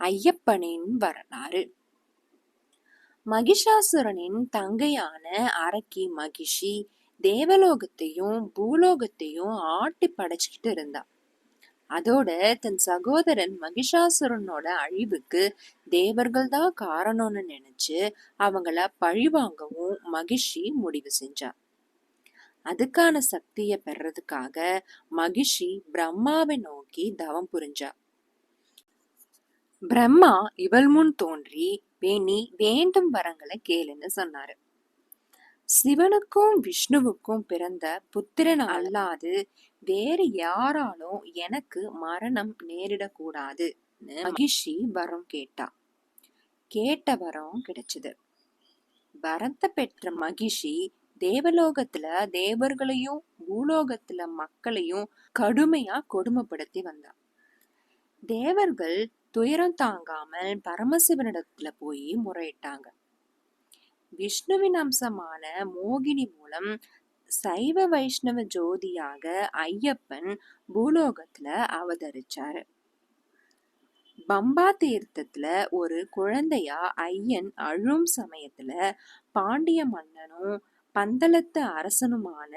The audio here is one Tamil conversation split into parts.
ஐயப்பனின் வரலாறு. மகிஷாசுரனின் தங்கையான அரக்கி மகிஷி தேவலோகத்தையும் பூலோகத்தையும் ஆட்டி படைச்சுக்கிட்டு இருந்தா. அதோட தன் சகோதரன் மகிஷாசுரனோட அழிவுக்கு தேவர்கள் தான் காரணம்னு நினைச்சு அவங்கள பழிவாங்கவும் மகிஷி முடிவு செஞ்சா. அதுக்கான சக்தியை பெறதுக்காக மகிஷி பிரம்மாவை நோக்கி தவம் புரிஞ்சா. பிரம்மா இவள் முன் தோன்றி வேணி வேண்டும் வரங்களை கேளுன்னு சொன்னாரு. சிவனுக்கும் விஷ்ணுவுக்கும் பிறந்த புத்திரன் அல்லாது வேறு யாராலும் எனக்கு மரணம் நேரிடக்கூடாது மகிஷி வரம் கேட்டா. கேட்ட வரம் கிடைச்சது. வரத்தை பெற்ற மகிஷி தேவலோகத்துல தேவர்களையும் பூலோகத்துல மக்களையும் கடுமையா கொடுமைப்படுத்தி வந்தா. தேவர்கள் துயரம் தாங்காமல் பரமசிவனிடத்துல போய் முறையிட்டாங்க. விஷ்ணுவின் அம்சமான மோகினி மூலம் சைவ வைஷ்ணவ ஜோதியாக ஐயப்பன் பூலோகத்துல அவதரிச்சாரு. பம்பா தீர்த்தத்துல ஒரு குழந்தையா ஐயன் அழும் சமயத்துல பாண்டிய மன்னனும் பந்தளத்து அரசனுமான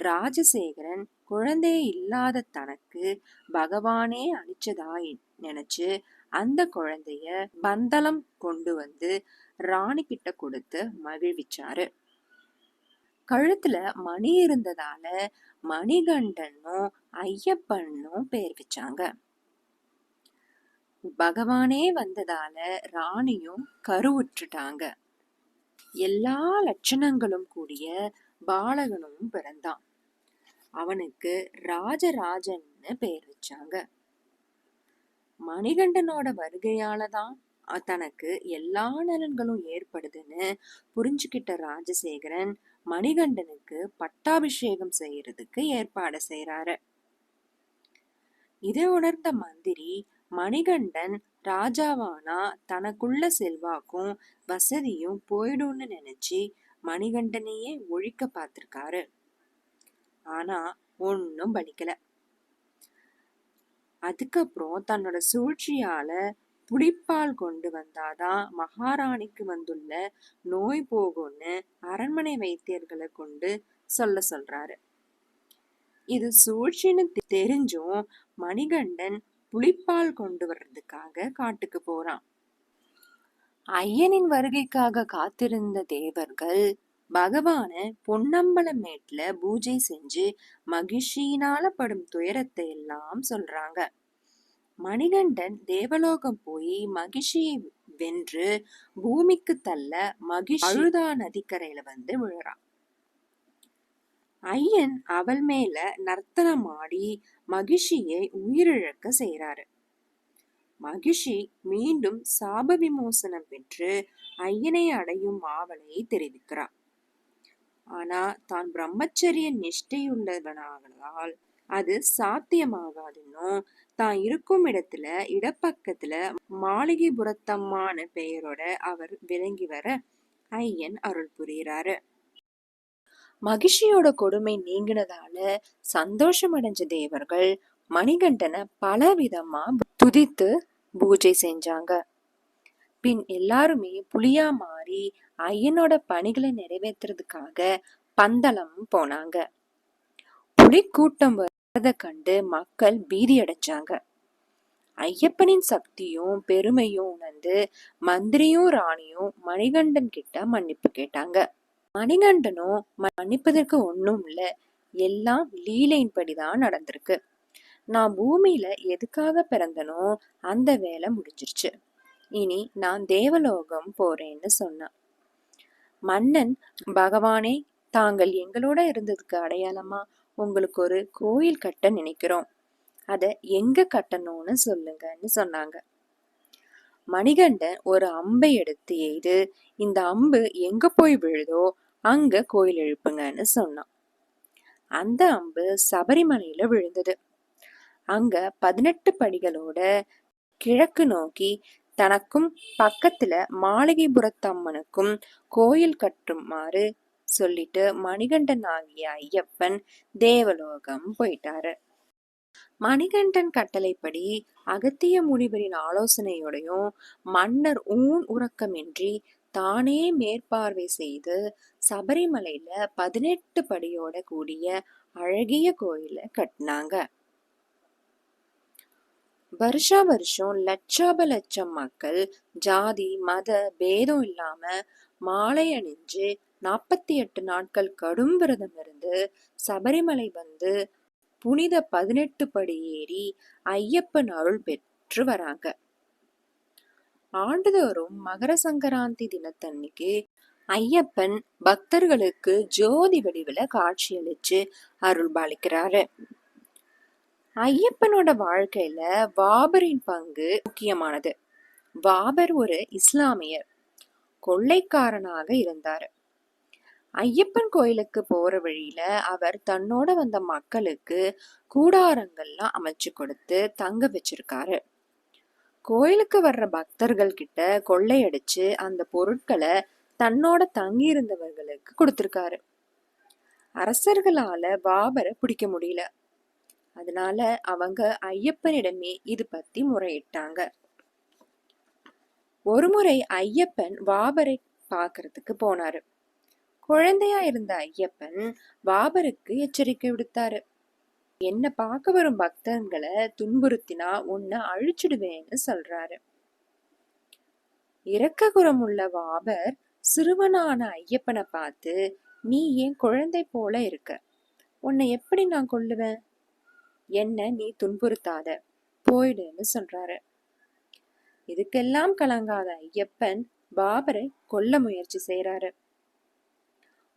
ராஜசேகரன் குழந்தையே இல்லாத தனக்கு பகவானே அழிச்சதா நினைச்சு அந்த குழந்தைய பந்தளம் கொண்டு வந்து ராணி கிட்ட கொடுத்து மகிழ்விச்சாரு. கழுத்துல மணி இருந்ததால மணிகண்டனும் ஐயப்பனும் பேர் வச்சாங்க. பகவானே வந்ததால ராணியும் கருவுற்றுட்டாங்க. எல்லா லட்சணங்களும் கூடிய பாலகனும் பிறந்தான். அவனுக்கு ராஜராஜன்னு பேர் வச்சாங்க. மணிகண்டனோட வருகையால தான் தனக்கு எல்லா நலன்களும் ஏற்படுதுன்னு புரிஞ்சுக்கிட்ட ராஜசேகரன் மணிகண்டனுக்கு பட்டாபிஷேகம் செய்யறதுக்கு ஏற்பாடு செய்யறாரு இதை உணர்ந்த மந்திரி மணிகண்டன் ராஜாவானா தனக்குள்ள செல்வாக்கும் வசதியும் போயிடும்னு நினைச்சு மணிகண்டனையே ஒழிக்க பார்த்திருக்காரு. ஆனா ஒன்னும் பலிக்கல. அதுக்கப்புறம் தன்னோட சூழ்ச்சியால புளிப்பால் கொண்டு வந்தாதான் மகாராணிக்கு வந்துள்ள நோய் போகும்னு அரண்மனை வைத்தியர்களை கொண்டு சொல்ல சொல்றாரு. இது சூழ்ச்சின்னு தெரிஞ்சும் மணிகண்டன் புளிப்பால் கொண்டு வர்றதுக்காக காட்டுக்கு போறான். ஐயனின் வருகைக்காக காத்திருந்த தேவர்கள் பகவான பொன்னம்பலமேட்ல பூஜை செஞ்சு மகிழ்ச்சியினால படும் துயரத்தை எல்லாம் சொல்றாங்க. மணிகண்டன் தேவலோகம் போய் மகிழ்ச்சியை வென்று பூமிக்கு தள்ள மகிஷ் அழுதா நதிக்கரையில வந்து விழுறான் ஐயன் அவள் மேல நர்த்தனம் ஆடி மகிஷியை உயிரிழக்க செய்யறாரு மகிஷி மீண்டும் சாப விமோசனம் பெற்று ஐயனை அடையும் ஆவலை தெரிவிக்கிறார் ஆனா தான் பிரம்மச்சரிய நிஷ்டையுள்ளவனாகதால் அது சாத்தியமாகாதுன்னும் தான் இருக்கும் இடத்துல இடப்பக்கத்துல மாளிகைபுரத்தம்மான பெயரோட அவர் விளங்கி வர ஐயன் அருள் புரிகிறாரு. மகிழ்ச்சியோட கொடுமை நீங்கினதால சந்தோஷம் அடைஞ்ச தேவர்கள் மணிகண்டனை பல விதமா துதித்து பூஜை செஞ்சாங்க. பின் எல்லாருமே புலியா மாறி ஐயனோட பணிகளை நிறைவேற்றுறதுக்காக பந்தளம் போனாங்க. புலி கூட்டம் கண்டு மக்கள் பீதி அடைச்சாங்க. ஐயப்பனின் சக்தியும் பெருமையும் உணர்ந்து மந்திரியும் ராணியும் மணிகண்டன் கிட்ட மன்னிப்பு கேட்டாங்க. மணிகண்டனும் மன்னிப்பதற்கு ஒன்றும் இல்லை எல்லாம் லீலையின் படிதான் நடந்திருக்கு. நான் பூமியில எதுக்காக பிறந்தனோ அந்த வேலை முடிஞ்சிருச்சு. இனி நான் தேவலோகம் போறேன்னு சொன்னான் மன்னன் பகவானே தாங்கள் எங்களோட இருந்ததுக்கு அடையாளமா உங்களுக்கு ஒரு கோயில் கட்ட நினைக்கிறோம். அத எங்க கட்டணும்னு சொல்லுங்கன்னு சொன்னாங்க. மணிகண்டன் ஒரு அம்பை எடுத்து எய்து இந்த அம்பு எங்க போய் விழுதோ அங்க கோயில் எழுப்புங்கன்னு சொன்னான். அந்த அம்பு சபரிமலையில விழுந்தது. அங்க பதினெட்டு படிகளோட கிழக்கு நோக்கி தனக்கும் பக்கத்துல மாளிகைபுரத்தம்மனுக்கும் கோயில் கட்டுமாறு சொல்லிட்டு மணிகண்டன் ஆகிய ஐயப்பன் தேவலோகம் போயிட்டாரு. மணிகண்டன் கட்டளைப்படி அகத்திய முனிவரின் ஆலோசனையோடையும் மன்னர் ஊன் உறக்கமின்றி தானே மேற்பார்வை செய்து சபரிமலையில பதினெட்டு படியோட கூடிய அழகிய கோயில கட்டினாங்க. வருஷா வருஷம் லட்சாப லட்சம் மக்கள் ஜாதி மத பேதம் இல்லாம மாலை அணிஞ்சு நாற்பத்தி எட்டு நாட்கள் கடும் விரதம் இருந்து சபரிமலை வந்து புனித பதினெட்டு படி ஏறி ஐயப்பன் அருள் பெற்று வராங்க. ஆண்டுதோறும் மகர சங்கராந்தி தினத்தன்னைக்கு ஐயப்பன் பக்தர்களுக்கு ஜோதி வடிவில காட்சியளிச்சு அருள் பாலிக்கிறாரு ஐயப்பனோட வாழ்க்கையில வாபரின் பங்கு முக்கியமானது. வாபர் ஒரு இஸ்லாமியர். கொள்ளைக்காரனாக இருந்தார். ஐயப்பன் கோயிலுக்கு போற வழியில அவர் தன்னோட வந்த மக்களுக்கு கூடாரங்கள்லாம் அமைச்சு கொடுத்து தங்க வச்சிருக்காரு. கோயிலுக்கு வர்ற பக்தர்கள் கிட்ட கொள்ளையடிச்சு அந்த பொருட்களை தன்னோட தங்கி இருந்தவர்களுக்கு கொடுத்திருக்காரு. அரசர்களால பாபரை பிடிக்க முடியல. அதனால அவங்க ஐயப்பனிடமே இது பத்தி முறையிட்டாங்க. ஒருமுறை ஐயப்பன் வாபரை பார்க்கறதுக்கு போனாரு. குழந்தையா இருந்த ஐயப்பன் வாபருக்கு எச்சரிக்கை விடுத்தாரு. என்ன பார்க்க வரும் பக்தர்களை துன்புறுத்தினா உன்னை அழிச்சிடுவேன்னு சொல்றாரு. இரக்க உள்ள வாபர் சிறுவனான ஐயப்பனை பார்த்து நீ ஏன் குழந்தை போல இருக்க? உன்னை எப்படி நான் கொள்ளுவேன் என்ன நீ துன்புறுத்தாத? போயிடுன்னு சொல்றாரு. இதுக்கெல்லாம் கலங்காத ஐயப்பன் பாபரை கொல்ல முயற்சி செய்யறாரு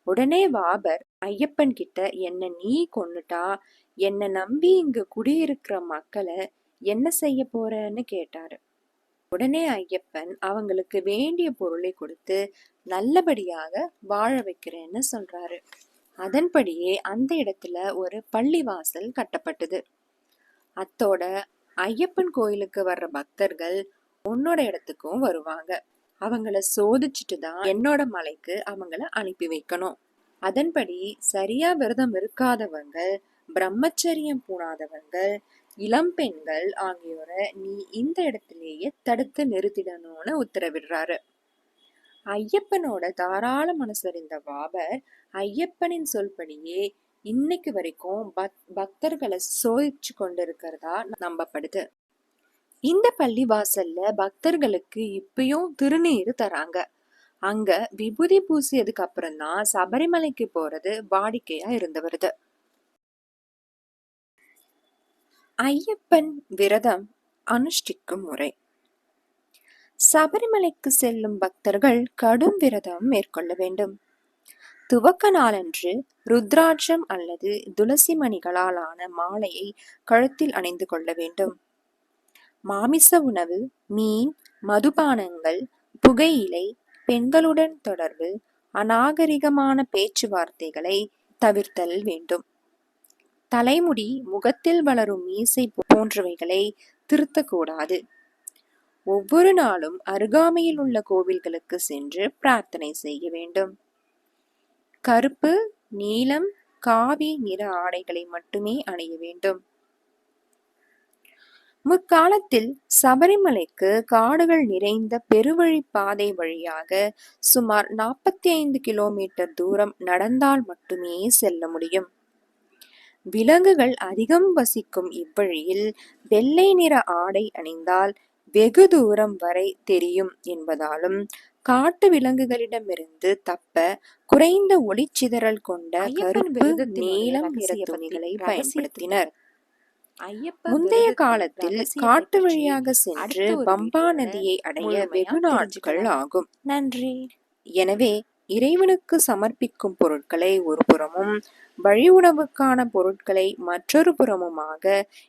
உடனே பாபர் ஐயப்பன் கிட்ட என்ன நீ கொன்னுட்டா? என்ன நம்பி இங்க குடியிருக்கிற மக்களை என்ன செய்ய போறன்னு கேட்டாரு. உடனே ஐயப்பன் அவங்களுக்கு வேண்டிய பொருளை கொடுத்து நல்லபடியாக வாழ வைக்கிறேன்னு சொல்றாரு. அதன்படியே அந்த இடத்துல ஒரு பள்ளிவாசல் கட்டப்பட்டது. அத்தோட ஐயப்பன் கோயிலுக்கு வர்ற பக்தர்கள் உன்னோட இடத்துக்கும் வருவாங்க. அவங்கள சோதிச்சுட்டு தான் என்னோட மலைக்கு அவங்கள அனுப்பி வைக்கணும். அதன்படி சரியா விரதம் இருக்காதவங்க பிரம்மச்சரியம் பூணாதவர்கள் இளம்பெண்கள் ஆகியோரை நீ இந்த இடத்திலேயே தடுத்து நிறுத்திடணும்னு உத்தரவிடுறாரு. ஐயப்பனோட தாராள மனசறிந்த பாபர் ஐயப்பனின் சொல்படியே இன்னைக்கு வரைக்கும் பக் பக்தர்களை சோதிச்சு கொண்டிருக்கிறதா நம்பப்படுது. இந்த பள்ளி வாசல்ல பக்தர்களுக்கு இப்பயும் திருநீர் தராங்க. அங்க விபூதி பூசியதுக்கு அப்புறம் தான் சபரிமலைக்கு போறது வாடிக்கையா இருந்து வருது. ஐயப்பன் விரதம் அனுஷ்டிக்கும் முறை. சபரிமலைக்கு செல்லும் பக்தர்கள் கடும் விரதம் மேற்கொள்ள வேண்டும். துவக்க நாளன்று ருத்ராட்சம் அல்லது துளசி மணிகளால் ஆன மாலையை கழுத்தில் அணிந்து கொள்ள வேண்டும். மாமிச உணவு மீன் மதுபானங்கள் புகையிலை பெண்களுடன் தொடர்பு அநாகரிகமான பேச்சுவார்த்தைகளை தவிர்த்தல் வேண்டும். தலைமுடி முகத்தில் வளரும் மீசை போன்றவைகளை திருத்தக்கூடாது. ஒவ்வொரு நாளும் அருகாமையில் உள்ள கோவில்களுக்கு சென்று பிரார்த்தனை செய்ய வேண்டும். கருப்பு நீலம் காவி நிற ஆடைகளை மட்டுமே அணிய வேண்டும். முற்காலத்தில் சபரிமலைக்கு காடுகள் நிறைந்த பெருவழி பாதை வழியாக சுமார் நாற்பத்தி ஐந்து கிலோமீட்டர் தூரம் நடந்தால் மட்டுமே செல்ல முடியும். விலங்குகள் அதிகம் வசிக்கும் இவ்வழியில் வெள்ளை நிற ஆடை அணிந்தால் வெகு தூரம் வரை தெரியும் என்பதாலும் காட்டு விலங்குகளிடமிருந்து தப்ப குறைந்த ஒளிச்சிதறல் கொண்ட கருப்பு நீலம் நிற துணிகளை பயன்படுத்தினர். முந்தைய காலத்தில் காட்டு வழியாக சென்று பம்பா நதியை அடைய வெகு நாட்கள் ஆகும். நன்றி. எனவே இறைவனுக்கு சமர்ப்பிக்கும் பொருட்களை ஒரு புறமும் வழி உணவுக்கான பொருட்களை மற்றொரு புறமுமாக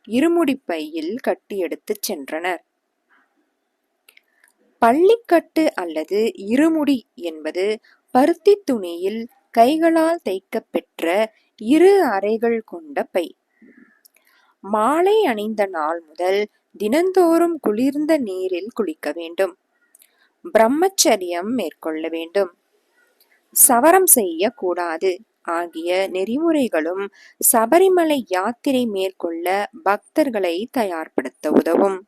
இருமுடி பையில் கட்டி எடுத்துச் சென்றனர். பள்ளிக்கட்டு அல்லது இருமுடி என்பது பருத்தி துணியில் கைகளால் தைக்கப்பெற்ற இரு அறைகள் கொண்ட பை. மாலை அணிந்த நாள் முதல் தினந்தோறும் குளிர்ந்த நீரில் குளிக்க வேண்டும். பிரம்மச்சரியம் மேற்கொள்ள வேண்டும். சவரம் செய்யக்கூடாது. ஆகிய நெறிமுறைகளும் சபரிமலை யாத்திரை மேற்கொள்ள பக்தர்களை தயார்படுத்த உதவும்.